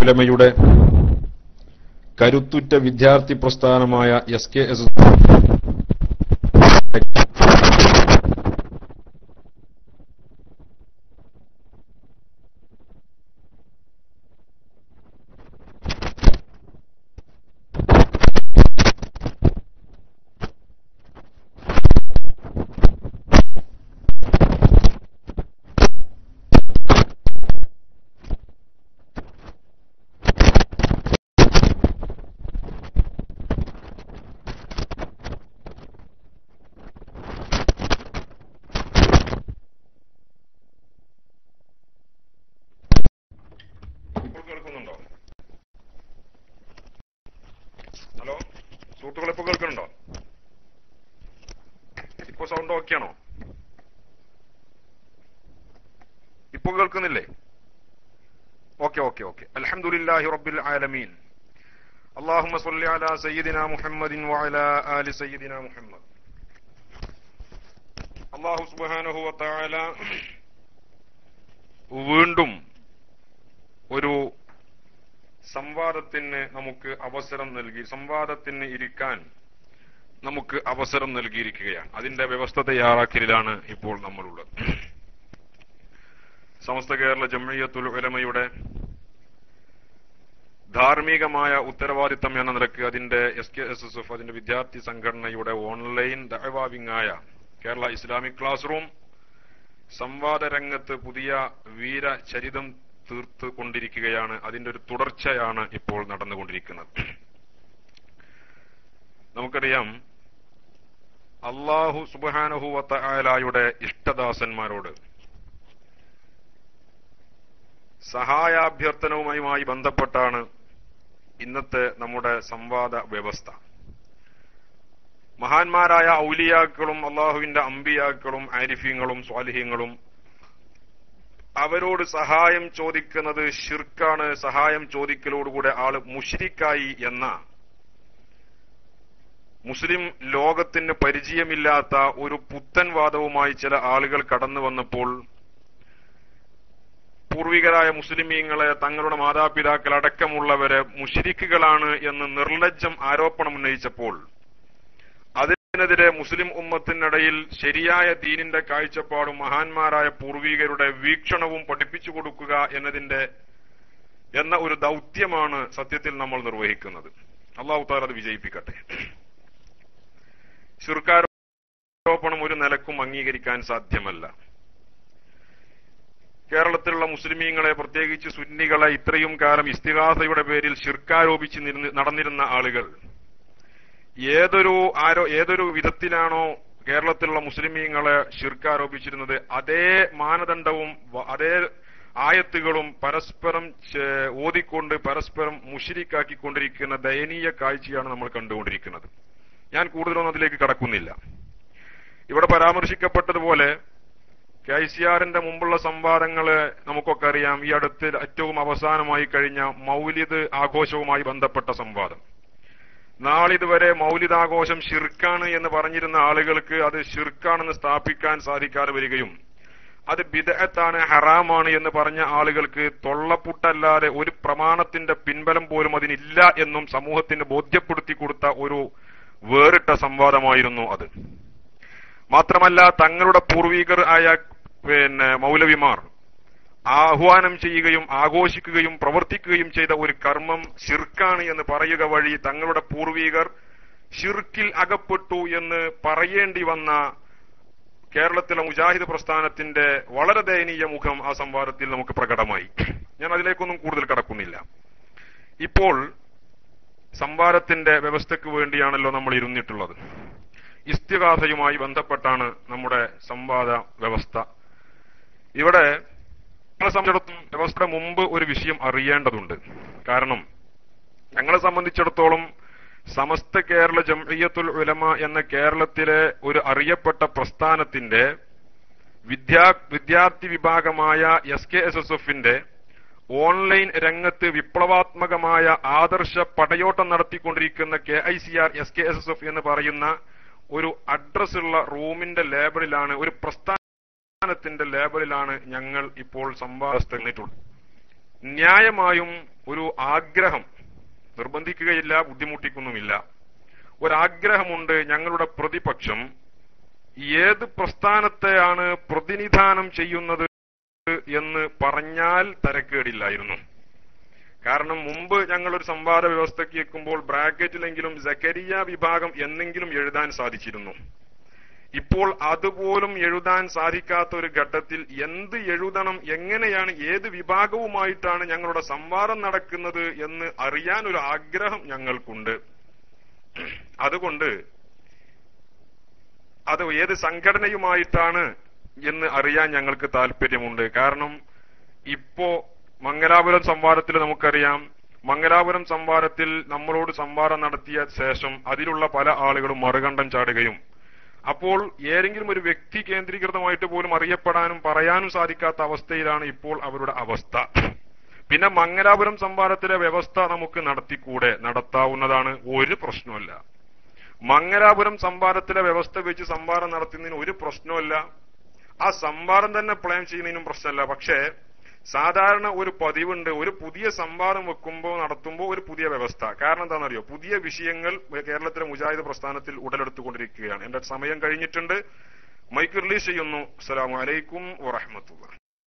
ഉലമയുടെ കരുത്തുറ്റ വിദ്യാർത്ഥി പ്രസ്ഥാനമായ S K S ഇപ്പോൾ കേൾക്കുന്നുണ്ടോ ഹലോ സുഹൃത്തുക്കൾ ഇപ്പോൾ കേൾക്കുന്നുണ്ടോ ഇപ്പൊ സൗണ്ട് ഓക്കെയാണോ ഇപ്പൊ കേൾക്കുന്നില്ലേ ഓക്കെ ഓക്കെ ഓക്കെ അൽഹംദുലില്ലാഹി റബ്ബിൽ ആലമീൻ اللهم صل على سيدنا محمد وعلى آل سيدنا محمد അള്ളാഹു സുബ്ഹാനഹു വതആല വീണ്ടും സംവാദത്തിന് നമുക്ക് അവസരം നൽകി സംവാദത്തിന് ഇരിക്കാൻ നമുക്ക് അവസരം നൽകിയിരിക്കുകയാണ്. അതിന്റെ വ്യവസ്ഥ തയ്യാറാക്കലിലാണ് ഇപ്പോൾ നമ്മളുള്ളത്. സമസ്ത കേരള ജംഇയ്യത്തുൽ ഉലമയുടെ ധാർമ്മികമായ ഉത്തരവാദിത്തം എന്ന നിലയ്ക്ക് അതിന്റെ S K S S F അതിന്റെ വിദ്യാർത്ഥി സംഘടനയുടെ ഓൺലൈൻ ദഅവാവിങ്ങായ കേരള ഇസ്ലാമിക് ക്ലാസ് റൂം സംവാദ രംഗത്ത് പുതിയ വീരചരിതം തീർത്ത് കൊണ്ടിരിക്കുകയാണ് അതിന്റെ ഒരു തുടർച്ചയാണ് ഇപ്പോൾ നടന്നുകൊണ്ടിരിക്കുന്നത്. നമുക്കറിയാം അള്ളാഹു സുബാനഹുവത്ത ഇഷ്ടദാസന്മാരോട് സഹായാഭ്യർത്ഥനവുമായി ബന്ധപ്പെട്ടാണ് ഇന്നത്തെ നമ്മുടെ സംവാദ വ്യവസ്ഥ. മഹാന്മാരായ ഔലിയാക്കളും അള്ളാഹുവിന്റെ അമ്പിയാക്കളും ആരിഫ്യങ്ങളും സ്വാലിഹ്യങ്ങളും അവരോട് സഹായം ചോദിക്കുന്നത് ഷിർക്കാണ് സഹായം ചോദിക്കലോടുകൂടെ ആൾ മുഷിരിക്കായി എന്ന. മുസ്ലിം ലോകത്തിന് പരിചയമില്ലാത്ത ഒരു പുത്തൻ വാദവുമായി ചില ആളുകൾ കടന്നു വന്നപ്പോൾ പൂർവികരായ മുസ്ലിമീങ്ങളെ തങ്ങളുടെ മാതാപിതാക്കൾ അടക്കമുള്ളവരെ മുഷിരിക്കുകളാണ് എന്ന് നിർലജ്ജം ആരോപണം ഉന്നയിച്ചപ്പോൾ അതിനെതിരെ മുസ്ലിം ഉമ്മത്തിനിടയിൽ ശരിയായ ദീനിന്റെ കാഴ്ചപ്പാടും മഹാന്മാരായ പൂർവീകരുടെ വീക്ഷണവും പഠിപ്പിച്ചു കൊടുക്കുക എന്നതിന്റെ എന്ന ഒരു ദൗത്യമാണ് സത്യത്തിൽ നമ്മൾ നിർവഹിക്കുന്നത്. അള്ളാഹു താല അത് വിജയിപ്പിക്കട്ടെ. ശുർക്കാരോപണം ഒരു നിലക്കും അംഗീകരിക്കാൻ സാധ്യമല്ല. കേരളത്തിലുള്ള മുസ്ലിമീങ്ങളെ പ്രത്യേകിച്ച് സുന്നികളെ ഇത്രയും കാലം ഇസ്തിഹാസയുടെ പേരിൽ ശിർക്കാരോപിച്ച് നടന്നിരുന്ന ആളുകൾ ഏതൊരു ആരോ ഏതൊരു വിധത്തിലാണോ കേരളത്തിലുള്ള മുസ്ലിമീങ്ങളെ ഷിർക്കാരോപിച്ചിരുന്നത് അതേ മാനദണ്ഡവും അതേ ആയത്തുകളും പരസ്പരം ഓതിക്കൊണ്ട് പരസ്പരം മുഷിരിക്കാക്കിക്കൊണ്ടിരിക്കുന്ന ദയനീയ കാഴ്ചയാണ് നമ്മൾ കണ്ടുകൊണ്ടിരിക്കുന്നത്. ഞാൻ കൂടുതലൊന്നും അതിലേക്ക് കടക്കുന്നില്ല. ഇവിടെ പരാമർശിക്കപ്പെട്ടതുപോലെ കെ ഐ സി ആറിന്റെ മുമ്പുള്ള സംവാദങ്ങൾ നമുക്കൊക്കെ അറിയാം. ഈ അടുത്ത് ഏറ്റവും അവസാനമായി കഴിഞ്ഞ മൗലിദ് ആഘോഷവുമായി ബന്ധപ്പെട്ട സംവാദം. നാളിതുവരെ മൗലിദാഘോഷം ഷിർക്കാണ് എന്ന് പറഞ്ഞിരുന്ന ആളുകൾക്ക് അത് ഷിർക്കാണെന്ന് സ്ഥാപിക്കാൻ സാധിക്കാതെ വരികയും അത് ബിദഅത്താണ് ഹറാമാണ് എന്ന് പറഞ്ഞ ആളുകൾക്ക് തൊള്ളപ്പുട്ടല്ലാതെ ഒരു പ്രമാണത്തിന്റെ പിൻബലം പോലും അതിനില്ല എന്നും സമൂഹത്തിന് ബോധ്യപ്പെടുത്തി കൊടുത്ത ഒരു വേറിട്ട സംവാദമായിരുന്നു അത്. മാത്രമല്ല തങ്ങളുടെ പൂർവീകർ ആയ പിന്നെ മൗലവിമാർ ആഹ്വാനം ചെയ്യുകയും ആഘോഷിക്കുകയും പ്രവർത്തിക്കുകയും ചെയ്ത ഒരു കർമ്മം ശിർക്കാണ് എന്ന് പറയുക വഴി തങ്ങളുടെ പൂർവീകർ ഷിർക്കിൽ അകപ്പെട്ടു എന്ന് പറയേണ്ടി വന്ന കേരളത്തിലെ മുജാഹിദ് പ്രസ്ഥാനത്തിന്റെ വളരെ ദയനീയ മുഖം ആ സംവാദത്തിൽ നമുക്ക് പ്രകടമായി. ഞാൻ അതിലേക്കൊന്നും കൂടുതൽ കടക്കുന്നില്ല. ഇപ്പോൾ സംവാദത്തിന്റെ വ്യവസ്ഥയ്ക്ക് വേണ്ടിയാണല്ലോ നമ്മൾ ഇരുന്നിട്ടുള്ളത്. ഇസ്തികാഥയുമായി ബന്ധപ്പെട്ടാണ് നമ്മുടെ സംവാദ വ്യവസ്ഥ. ഇവിടെ ഞങ്ങളെ സംബന്ധിച്ചിടത്തോളം വ്യവസ്ഥയുടെ മുമ്പ് ഒരു വിഷയം അറിയേണ്ടതുണ്ട്. കാരണം ഞങ്ങളെ സംബന്ധിച്ചിടത്തോളം സമസ്ത കേരള ജംഇയ്യത്തുൽ ഉലമ എന്ന കേരളത്തിലെ ഒരു അറിയപ്പെട്ട പ്രസ്ഥാനത്തിന്റെ വിദ്യാ വിദ്യാർത്ഥി വിഭാഗമായ എസ് കെ എസ് എസ് എഫിന്റെ ഓൺലൈൻ രംഗത്ത് വിപ്ലവാത്മകമായ ആദർശ പടയോട്ടം നടത്തിക്കൊണ്ടിരിക്കുന്ന K I C R S K S S F എന്ന് പറയുന്ന ഒരു അഡ്രസ്സുള്ള റൂമിന്റെ ലേബലിലാണ് ഒരു പ്രസ്ഥാനത്തിന്റെ ലേബലിലാണ് ഞങ്ങൾ ഇപ്പോൾ സംവാദത്തിട്ടുള്ളത് ന്യായമായും ഒരു ആഗ്രഹം നിർബന്ധിക്കുകയില്ല ബുദ്ധിമുട്ടിക്കുന്നുമില്ല. ഒരാഗ്രഹമുണ്ട് ഞങ്ങളുടെ പ്രതിപക്ഷം ഏത് പ്രസ്ഥാനത്തെയാണ് പ്രതിനിധാനം ചെയ്യുന്നത് എന്ന് പറഞ്ഞാൽ തരക്കേടില്ലായിരുന്നു. കാരണം മുമ്പ് ഞങ്ങൾ ഒരു സംവാദ വ്യവസ്ഥയ്ക്ക് എക്കുമ്പോൾ ബ്രാക്കറ്റിലെങ്കിലും ജക്കരിയ വിഭാഗം എന്നെങ്കിലും എഴുതാൻ സാധിച്ചിരുന്നു. ഇപ്പോൾ അതുപോലും എഴുതാൻ സാധിക്കാത്ത ഒരു ഘട്ടത്തിൽ എന്ത് എഴുതണം എങ്ങനെയാണ് ഏത് വിഭാഗവുമായിട്ടാണ് ഞങ്ങളുടെ സംവാദം നടക്കുന്നത് എന്ന് അറിയാൻ ഒരു ആഗ്രഹം ഞങ്ങൾക്കുണ്ട്. അതുകൊണ്ട് അത് ഏത് സംഘടനയുമായിട്ടാണ് എന്ന് അറിയാൻ ഞങ്ങൾക്ക് താല്പര്യമുണ്ട് കാരണം ഇപ്പോ മംഗലാപുരം സംവാദത്തിൽ നമുക്കറിയാം. മംഗലാപുരം സംവാദത്തിൽ നമ്മളോട് സംവാദം നടത്തിയ ശേഷം അതിലുള്ള പല ആളുകളും മറുകണ്ഠം ചാടുകയും അപ്പോൾ ഏതെങ്കിലും ഒരു വ്യക്തി കേന്ദ്രീകൃതമായിട്ട് പോലും അറിയപ്പെടാനും പറയാനും സാധിക്കാത്ത അവസ്ഥയിലാണ് ഇപ്പോൾ അവരുടെ അവസ്ഥ. പിന്നെ മംഗലാപുരം സംവാദത്തിലെ വ്യവസ്ഥ നമുക്ക് നടത്തിക്കൂടെ? നടത്താവുന്നതാണ് ഒരു പ്രശ്നമല്ല മംഗലാപുരം സംവാദത്തിലെ വ്യവസ്ഥ വെച്ച് സംവാദം നടത്തുന്നതിന് ഒരു പ്രശ്നമല്ല ആ സംവാദം തന്നെ പ്ലാൻ ചെയ്യുന്നതിനും പ്രശ്നമല്ല. പക്ഷേ സാധാരണ ഒരു പതിവുണ്ട് ഒരു പുതിയ സംവാദം വെക്കുമ്പോൾ നടത്തുമ്പോൾ ഒരു പുതിയ വ്യവസ്ഥ. കാരണം എന്താണെന്നറിയോ? പുതിയ വിഷയങ്ങൾ കേരളത്തിലെ മുജാഹിദ് പ്രസ്ഥാനത്തിൽ ഉടലെടുത്തുകൊണ്ടിരിക്കുകയാണ്. എന്റെ സമയം കഴിഞ്ഞിട്ടുണ്ട്. മൈക്ക് റിലീസ് ചെയ്യുന്നു. അസ്സലാമു അലൈക്കും വറഹമത്തുള്ള